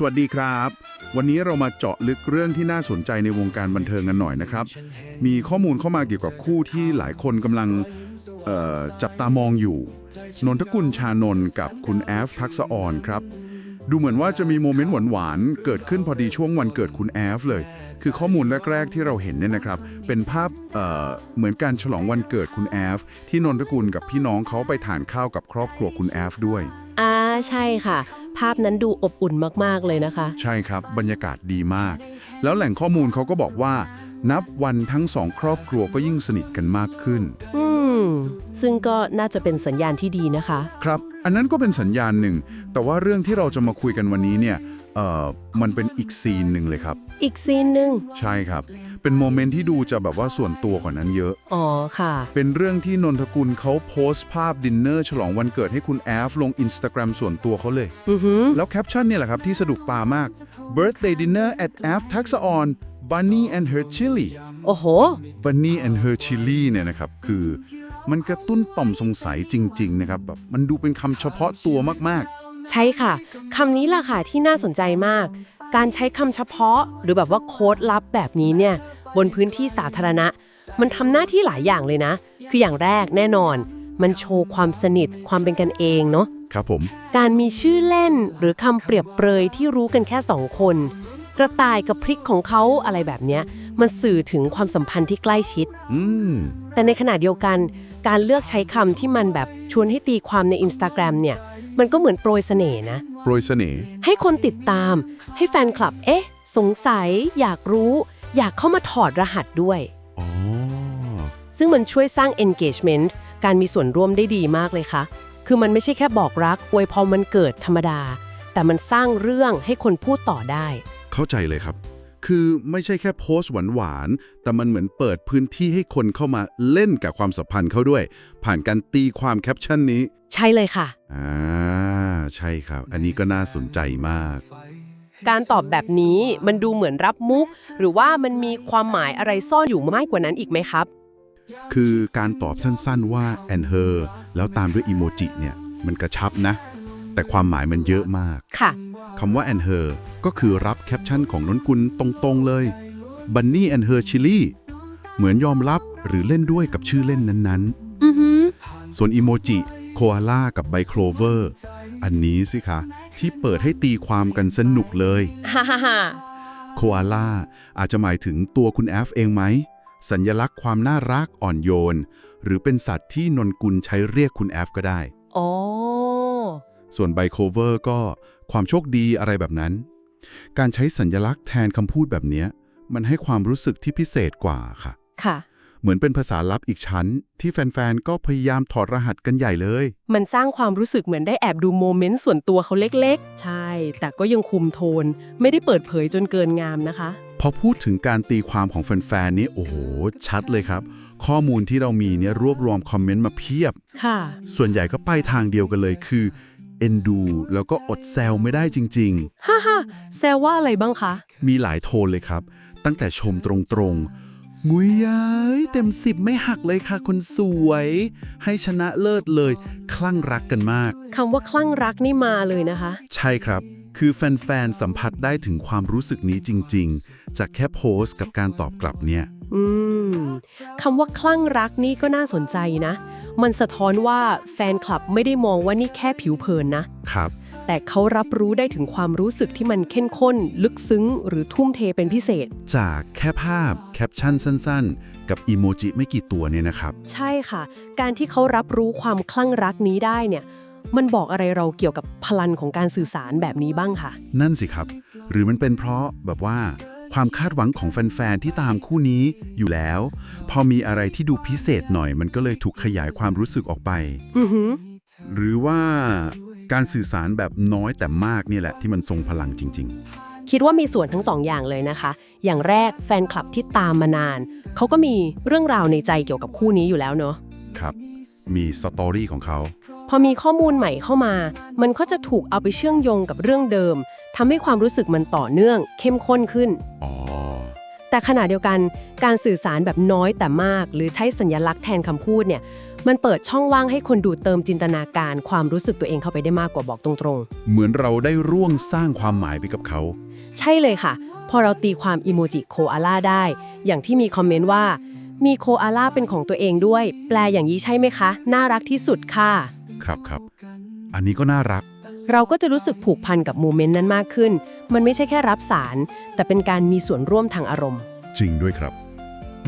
สวัสดีครับ วันนี้เรามาเจาะลึกเรื่องที่น่าสนใจในวงการบันเทิงกันหน่อยนะครับ มีข้อมูลเข้ามาเกี่ยวกับคู่ที่หลายคนกำลังจับตามองอยู่ นนทกุลชานนกับคุณแอฟทักษะออนครับ ดูเหมือนว่าจะมีโมเมนต์หวานๆ เกิดขึ้นพอดีช่วงวันเกิดคุณแอฟเลย คือข้อมูลแรก ๆ ที่เราเห็นเนี่ยนะครับ เป็นภาพเเหมือนการฉลองวันเกิดคุณแอฟที่นนทกุลกับพี่น้องเขาไปทานข้าวกับครอบครัวคุณแอฟด้วย อ่าใช่ค่ะ ภาพนั้นดูอบอุ่นมาก ๆ เลยนะคะ ใช่ครับ บรรยากาศดีมาก แล้วแหล่งข้อมูลเขาก็บอกว่า นับวันทั้งสองครอบครัวก็ยิ่งสนิทกันมากขึ้น อืม ซึ่งก็น่าจะเป็นสัญญาณที่ดีนะคะ ครับ อันนั้นก็เป็นสัญญาณหนึ่ง แต่ว่าเรื่องที่เราจะมาคุยกันวันนี้เนี่ยเอ่อมันเป็นอีกซีนหนึ่งเลยครับ อีกซีนหนึ่งใช่ครับ เป็นโมเมนต์ที่ดูจะแบบว่าส่วนตัวกว่านั้นเยอะ อ๋อค่ะ เป็นเรื่องที่นนทกุลเขาโพสต์ภาพดินเนอร์ฉลองวันเกิดให้คุณแอฟลงอินสตาแกรมส่วนตัวเขาเลย อือหือแล้วแคปชั่นเนี่ยแหละครับที่สะดุกตามาก birthday dinner at Af Taxaon Bunny and her chili โอ้โห Bunny and her chili เนี่ยนะครับ คือ มันกระตุ้นต่อมสงสัยจริง ๆ นะครับแบบมันดูเป็นคำเฉพาะตัวมากใช่ค่ะ คำนี้ล่ะค่ะที่น่าสนใจมาก การใช้คำเฉพาะ หรือแบบว่าโค้ดลับแบบนี้เนี่ย บนพื้นที่สาธารณะ มันทำหน้าที่หลายอย่างเลยนะ คืออย่างแรกแน่นอน มันโชว์ความสนิทความเป็นกันเองเนาะ ๆ ครับผม การมีชื่อเล่นหรือคำเปรียบเปรยที่รู้กันแค่สองคน กระต่ายกับพริกของเขาอะไรแบบเนี้ย มันสื่อถึงความสัมพันธ์ที่ใกล้ชิด อืม แต่ในขณะเดียวกัน การเลือกใช้คำที่มันแบบชวนให้ตีความใน Instagram เนี่ย มันก็เหมือนโปรยเสน่ห์นะ โปรยเสน่ห์ ให้คนติดตาม ให้แฟนคลับ เอ๊ะ สงสัย อยากรู้ อยากเข้ามาถอดรหัสด้วย อ๋อ ซึ่งมันช่วยสร้าง engagement การมีส่วนร่วมได้ดีมากเลยค่ะ คือมันไม่ใช่แค่บอกรักอวยพรมันเกิดธรรมดา แต่มันสร้างเรื่องให้คนพูดต่อได้ เข้าใจเลยครับ คือไม่ใช่แค่โพสต์หวานๆ แต่มันเหมือนเปิดพื้นที่ให้คนเข้ามาเล่นกับความสัมพันธ์เขาด้วย ผ่านการตีความแคปชั่นนี้ ใช่เลยค่ะ อ่า ใช่ครับ อันนี้ก็น่าสนใจมาก การตอบแบบนี้มันดูเหมือนรับมุก หรือว่ามันมีความหมายอะไรซ่อนอยู่มากกว่านั้นอีกไหมครับ คือการตอบสั้นๆว่า and her แล้วตามด้วยอีโมจิเนี่ย มันกระชับนะ แต่ความหมายมันเยอะมาก ค่ะ คำว่า and her ก็คือรับแคปชั่นของนนกุลตรงๆเลย Bunny and her chili เหมือนยอมรับหรือเล่นด้วยกับชื่อเล่นนั้นอือหือๆ ส่วนอีโมจิโคอาล่ากับไบโคลเวอร์อันนี้สิคะ ที่เปิดให้ตีความกันสนุกเลย ฮ่าฮ่าฮ่าโคอาล่าอาจจะหมายถึงตัวคุณแอฟเองไหม สัญญลักษณ์ความน่ารักอ่อนโยน หรือเป็นสัตว์ที่นนกุลใช้เรียกคุณแอฟก็ได้อ๋อ ส่วนไบโคเวอร์ก็ความโชคดีอะไรแบบนั้น การใช้สัญญลักษณ์แทนคำพูดแบบเนี้ยมันให้ความรู้สึกที่พิเศษกว่าค่ะ ค่ะ เหมือนเป็นภาษาลับอีกชั้น ที่แฟนๆ ก็พยายามถอดรหัสกันใหญ่เลย มันสร้างความรู้สึกเหมือนได้แอบดูโมเมนต์ส่วนตัวเขาเล็กๆ ใช่ แต่ก็ยังคุมโทน ไม่ได้เปิดเผยจนเกินงามนะคะ พอพูดถึงการตีความของแฟนๆ นี่โอ้โห ชัดเลยครับ ข้อมูลที่เรามีเนี่ยรวบรวมคอมเมนต์มาเพียบ ค่ะ ส่วนใหญ่ก็ไปทางเดียวกันเลยคือ เอ็นดู แล้วก็อดแซวไม่ได้จริง ฮ่าฮ่าแซวว่าอะไรบ้างคะ ๆ มีหลายโทนเลยครับ ตั้งแต่ชมตรงๆมุยยายเต็มสิบไม่หักเลยค่ะคนสวย ให้ชนะเลิศเลย คลั่งรักกันมาก คำว่าคลั่งรักนี่มาเลยนะคะ ใช่ครับ คือแฟนๆ สัมผัสได้ถึงความรู้สึกนี้จริงๆ จากแค่โพสต์กับการตอบกลับเนี่ย อืม คำว่าคลั่งรักนี่ก็น่าสนใจนะ มันสะท้อนว่าแฟนคลับไม่ได้มองว่านี่แค่ผิวเผินนะ ครับ แต่เขารับรู้ได้ถึงความรู้สึกที่มันเข้มข้น ลึกซึ้ง หรือทุ่มเทเป็นพิเศษ จากแค่ภาพแคปชั่นสั้นๆ กับอีโมจิไม่กี่ตัวเนี่ยนะครับ ใช่ค่ะ การที่เขารับรู้ความคลั่งรักนี้ได้เนี่ย มันบอกอะไรเราเกี่ยวกับพลังของการสื่อสารแบบนี้บ้างค่ะ นั่นสิครับ หรือมันเป็นเพราะแบบว่า ความคาดหวังของแฟน ๆ ที่ตามคู่นี้อยู่แล้ว พอมีอะไรที่ดูพิเศษหน่อย มันก็เลยถูกขยายความรู้สึกออกไป อือหือ หรือว่าการสื่อสารแบบน้อยแต่มากนี่แหละที่มันทรงพลังจริง คิดว่ามีส่วนทั้งสองอย่างเลยนะคะ อย่างแรกแฟนคลับที่ตามมานาน เขาก็มีเรื่องราวในใจเกี่ยวกับคู่นี้อยู่แล้วเนาะ ๆ ครับ มีสตอรี่ของเขา พอมีข้อมูลใหม่เข้ามา มันก็จะถูกเอาไปเชื่อมโยงกับเรื่องเดิม ทำให้ความรู้สึกมันต่อเนื่อง เข้มข้นขึ้น อ๋อ แต่ขณะเดียวกันการสื่อสารแบบน้อยแต่มาก หรือใช้สัญลักษณ์แทนคำพูดเนี่ยมันเปิดช่องว่างให้คนดูเติมจินตนาการ ความรู้สึกตัวเองเข้าไปได้มากกว่าบอกตรงเหมือนเราได้ร่วงสร้างความหมายไปกับเขา ๆ ใช่เลยค่ะ พอเราตีความอีโมจิโคอาล่าได้ อย่างที่มีคอมเมนต์ว่า มีโคอาล่าเป็นของตัวเองด้วย แปลอย่างนี้ใช่ไหมคะ น่ารักที่สุดค่ะ ครับครับ อันนี้ก็น่ารัก เราก็จะรู้สึกผูกพันกับโมเมนต์นั้นมากขึ้น มันไม่ใช่แค่รับสาร แต่เป็นการมีส่วนร่วมทางอารมณ์ จริงด้วยครับ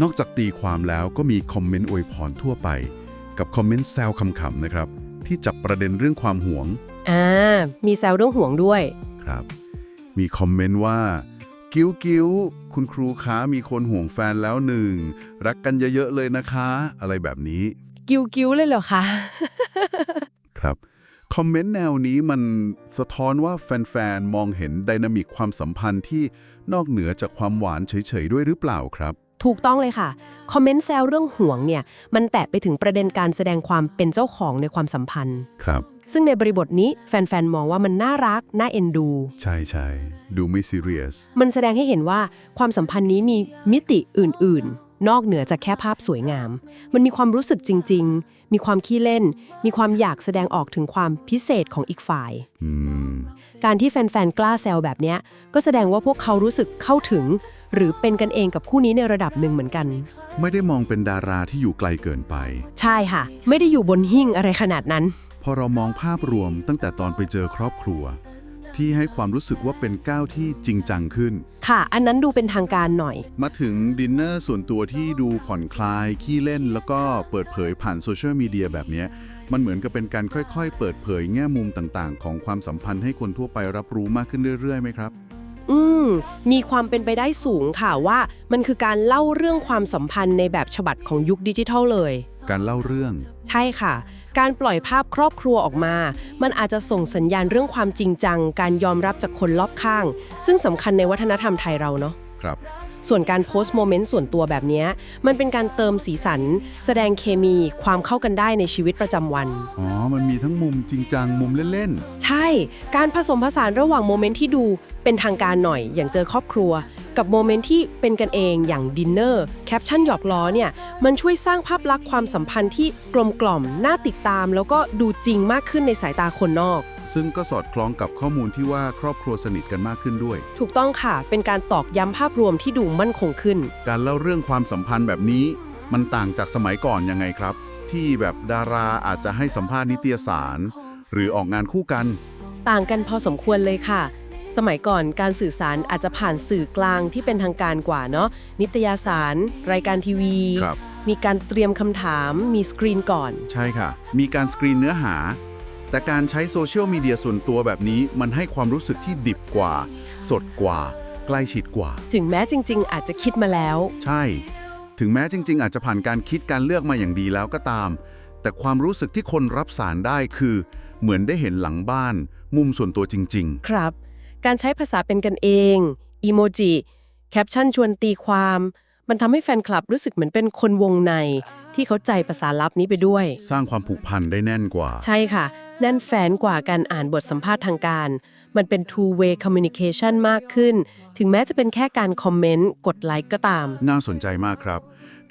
นอกจากตีความแล้วก็มีคอมเมนต์อวยพรทั่วไป กับคอมเมนต์แซวคำๆนะครับ ที่จับประเด็นเรื่องความหวงอ่ามีแซวเรื่องห่วงด้วยครับ มีคอมเมนต์ว่า กิ้วกิ้วคุณครูคะมีคนห่วงแฟนแล้วหนึ่ง รักกันเยอะๆเลยนะคะ อะไรแบบนี้ กิ้วกิ้วเลยเหรอคะ ครับ คอมเมนต์แนวนี้มันสะท้อนว่าแฟนๆ มองเห็นไดนามิกความสัมพันธ์ที่นอกเหนือจากความหวานเฉยๆ ด้วยหรือเปล่าครับ ถูกต้องเลยค่ะ คอมเมนต์แซวเรื่องห่วงเนี่ยมันแตะไปถึงประเด็นการแสดงความเป็นเจ้าของในความสัมพันธ์ ครับ ซึ่งในบริบทนี้แฟนๆ มองว่ามันน่ารัก น่าเอ็นดู ใช่ใช่ดูไม่ซีเรียส มันแสดงให้เห็นว่าความสัมพันธ์นี้มีมิติอื่นๆ นอกเหนือจากแค่ภาพสวยงาม มันมีความรู้สึกจริง ๆ มีความขี้เล่น มีความอยากแสดงออกถึงความพิเศษของอีกฝ่ายอืมการที่แฟน ๆ กล้าแซวแบบเนี้ยก็แสดงว่าพวกเขารู้สึกเข้าถึง หรือเป็นกันเองกับคู่นี้ในระดับหนึ่งเหมือนกัน ไม่ได้มองเป็นดาราที่อยู่ไกลเกินไป ใช่ค่ะ ไม่ได้อยู่บนหิ้งอะไรขนาดนั้น พอเรามองภาพรวมตั้งแต่ตอนไปเจอครอบครัว ที่ให้ความรู้สึกว่าเป็นก้าวที่จริงจังขึ้น ค่ะ อันนั้นดูเป็นทางการหน่อย มาถึงดินเนอร์ส่วนตัวที่ดูผ่อนคลาย ขี้เล่น แล้วก็เปิดเผยผ่านโซเชียลมีเดียแบบเนี้ยมันเหมือนกับเป็นการค่อยๆ เปิดเผยแง่มุมต่างๆ ของความสัมพันธ์ให้คนทั่วไปรับรู้มากขึ้นเรื่อยๆไหมครับ อืม มีความเป็นไปได้สูงค่ะว่า มันคือการเล่าเรื่องความสัมพันธ์ในแบบฉบับของยุคดิจิทัลเลย การเล่าเรื่อง ใช่ค่ะ การปล่อยภาพครอบครัวออกมา มันอาจจะส่งสัญญาณเรื่องความจริงจัง การยอมรับจากคนรอบข้าง ซึ่งสำคัญในวัฒนธรรมไทยเราเนาะครับ ส่วนการโพสต์โมเมนต์ส่วนตัวแบบเนี้ยมันเป็นการเติมสีสัน แสดงเคมีความเข้ากันได้ในชีวิตประจำวัน อ๋อ มันมีทั้งมุมจริงจังมุมเล่นใช่ การผสมผสานระหว่างโมเมนต์ที่ดูเป็นทางการหน่อยอย่างเจอครอบครัว กับโมเมนต์ที่เป็นกันเองอย่างดินเนอร์แคปชั่นหยอกล้อเนี่ยมันช่วยสร้างภาพลักษณ์ความสัมพันธ์ที่กลมกล่อมน่าติดตาม แล้วก็ดูจริงมากขึ้นในสายตาคนนอกๆ ซึ่งก็สอดคล้องกับข้อมูลที่ว่าครอบครัวสนิทกันมากขึ้นด้วย ถูกต้องค่ะ เป็นการตอกย้ำภาพรวมที่ดูมั่นคงขึ้น การเล่าเรื่องความสัมพันธ์แบบนี้ มันต่างจากสมัยก่อนยังไงครับ ที่แบบดาราอาจจะให้สัมภาษณ์นิตยสาร หรือออกงานคู่กัน ต่างกันพอสมควรเลยค่ะ สมัยก่อนการสื่อสารอาจจะผ่านสื่อกลางที่เป็นทางการกว่าเนาะนิตยสาร รายการทีวี ครับ มีการเตรียมคำถาม มีสกรีนก่อน ใช่ค่ะ มีการสกรีนเนื้อหา แต่การใช้โซเชียลมีเดียส่วนตัวแบบนี้มันให้ความรู้สึกที่ดิบกว่า สดกว่า ใกล้ชิดกว่า ถึงแม้จริง ๆ อาจจะคิดมาแล้ว ใช่ ถึงแม้จริง ๆ อาจจะผ่านการคิดการเลือกมาอย่างดีแล้วก็ตาม แต่ความรู้สึกที่คนรับสารได้คือ เหมือนได้เห็นหลังบ้าน มุมส่วนตัวจริงครับ การใช้ภาษาเป็นกันเองอีโมจิแคปชั่นชวนตีความ มันทำให้แฟนคลับรู้สึกเหมือนเป็นคนวงใน ที่เข้าใจภาษาลับนี้ไปด้วยๆสร้างความผูกพันได้แน่นกว่า ใช่ค่ะ แน่นแฟนกว่าการอ่านบทสัมภาษณ์ทางการ มันเป็น two way communication มากขึ้น ถึงแม้จะเป็นแค่การคอมเมนต์กดไลค์ก็ตาม น่าสนใจมากครับ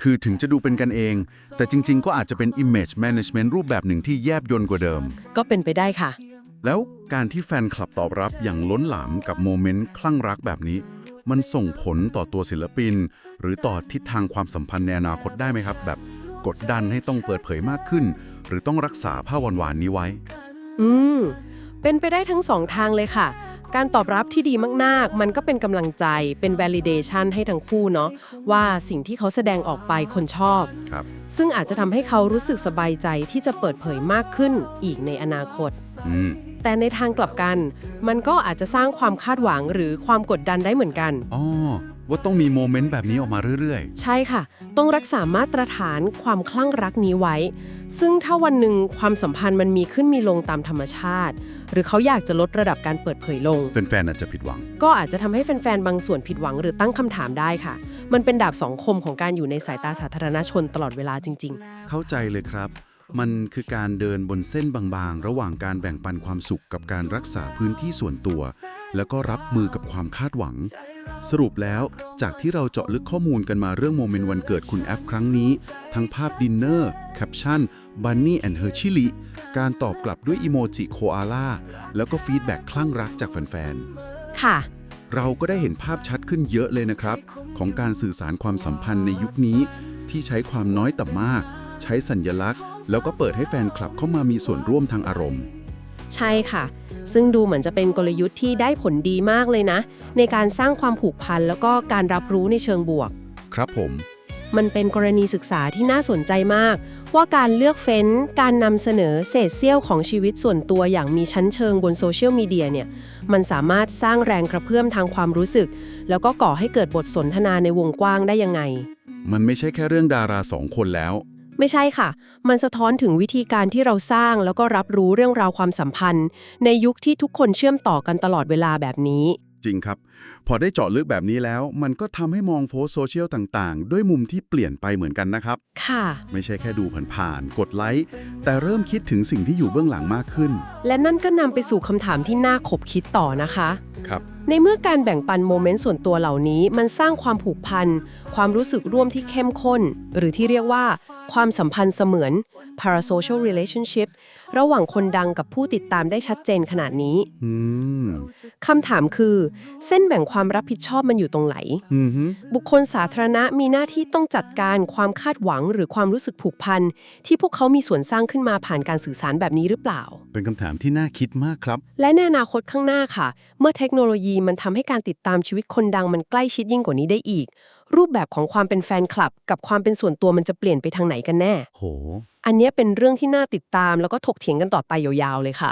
คือถึงจะดูเป็นกันเอง แต่จริง ๆ ก็อาจจะเป็น image management รูปแบบหนึ่งที่แยบยลกว่าเดิม ก็เป็นไปได้ค่ะ แล้วการที่แฟนคลับตอบรับอย่างล้นหลามกับโมเมนต์คลั่งรักแบบนี้ มันส่งผลต่อตัวศิลปิน หรือต่อทิศทางความสัมพันธ์ในอนาคตได้ไหมครับแบบ กดดันให้ต้องเปิดเผยมากขึ้น หรือต้องรักษาผ้าหวานๆนี้ไว้ อืม เป็นไปได้ทั้งสองทางเลยค่ะ การตอบรับที่ดีมากๆ มันก็เป็นกำลังใจเป็น validation ให้ทั้งคู่เนาะว่าสิ่งที่เขาแสดงออกไปคนชอบ ครับ ซึ่งอาจจะทำให้เขารู้สึกสบายใจที่จะเปิดเผยมากขึ้นอีกในอนาคต อืม แต่ในทางกลับกัน มันก็อาจจะสร้างความคาดหวังหรือความกดดันได้เหมือนกัน อ๋อ ว่าต้องมีโมเมนต์แบบนี้ออกมาเรื่อยใช่ค่ะ ต้องรักษามาตรฐานความคลั่งรักนี้ไว้ ซึ่งถ้าวันหนึ่งความสัมพันธ์มันมีขึ้นมีลงตามธรรมชาติ หรือเขาอยากจะลดระดับการเปิดเผยลงๆแฟนๆอาจจะผิดหวัง ก็อาจจะทำให้แฟนๆ บางส่วนผิดหวังหรือตั้งคำถามได้ค่ะ มันเป็นดาบสองคมของการอยู่ในสายตาสาธารณชนตลอดเวลาจริงเข้าใจเลยครับ มันคือการเดินบนเส้นบางๆ ระหว่างการแบ่งปันความสุขกับการรักษาพื้นที่ส่วนตัว แล้วก็รับมือกับความคาดหวัง สรุปแล้วจากที่เราเจาะลึกข้อมูลกันมาเรื่องโมเมนต์วันเกิดคุณแอฟครั้งนี้ ทั้งภาพดินเนอร์แคปชั่นบันนี่แอนเฮอร์ชิลิการตอบกลับด้วยอีโมจิโคอาล่าแล้วก็ฟีดแบ็กคลั่งรักจากแฟนค่ะๆเราก็ได้เห็นภาพชัดขึ้นเยอะเลยนะครับ ของการสื่อสารความสัมพันธ์ในยุคนี้ ที่ใช้ความน้อยแต่มาก ใช้สัญญลักษณ์ แล้วก็เปิดให้แฟนคลับเข้ามามีส่วนร่วมทางอารมณ์ ใช่ค่ะ ซึ่งดูเหมือนจะเป็นกลยุทธ์ที่ได้ผลดีมากเลยนะ ในการสร้างความผูกพันแล้วก็การรับรู้ในเชิงบวก ครับผม มันเป็นกรณีศึกษาที่น่าสนใจมาก ว่าการเลือกเฟ้น การนำเสนอเศษเสี้ยวของชีวิตส่วนตัวอย่างมีชั้นเชิงบนโซเชียลมีเดียเนี่ยมันสามารถสร้างแรงกระเพื่อมทางความรู้สึก แล้วก็ก่อให้เกิดบทสนทนาในวงกว้างได้ยังไง มันไม่ใช่แค่เรื่องดาราสองคนแล้ว ไม่ใช่ค่ะ มันสะท้อนถึงวิธีการที่เราสร้างแล้วก็รับรู้เรื่องราวความสัมพันธ์ ในยุคที่ทุกคนเชื่อมต่อกันตลอดเวลาแบบนี้ จริงครับ พอได้เจาะลึกแบบนี้แล้ว มันก็ทำให้มองโพสต์โซเชียลต่างๆ ด้วยมุมที่เปลี่ยนไปเหมือนกันนะครับ ค่ะ ไม่ใช่แค่ดูผ่านๆ กดไลค์ แต่เริ่มคิดถึงสิ่งที่อยู่เบื้องหลังมากขึ้น และนั่นก็นำไปสู่คำถามที่น่าขบคิดต่อนะคะ ครับในเมื่อการแบ่งปันโมเมนต์ส่วนตัวเหล่านี้มันสร้างความผูกพัน ความรู้สึกร่วมที่เข้มข้น หรือที่เรียกว่า ความสัมพันธ์เสมือน parasocial relationship ระหว่างคนดังกับผู้ติดตามได้ชัดเจนขนาดนี้อืมคำถามคือ เส้นแบ่งความรับผิดชอบมันอยู่ตรงไหนอืมฮึบุคคลสาธารณะมีหน้าที่ต้องจัดการความคาดหวังหรือความรู้สึกผูกพัน ที่พวกเขามีส่วนสร้างขึ้นมาผ่านการสื่อสารแบบนี้หรือเปล่า เป็นคำถามที่น่าคิดมากครับ และในอนาคตข้างหน้าค่ะ เมื่อเทคโนโลยีมันทำให้การติดตามชีวิตคนดังมันใกล้ชิดยิ่งกว่านี้ได้อีก รูปแบบของความเป็นแฟนคลับ กับความเป็นส่วนตัวมันจะเปลี่ยนไปทางไหนกันแน่ โห อันเนี้ยเป็นเรื่องที่น่าติดตามแล้วก็ถกเถียงกันต่อไปยาวๆเลยค่ะ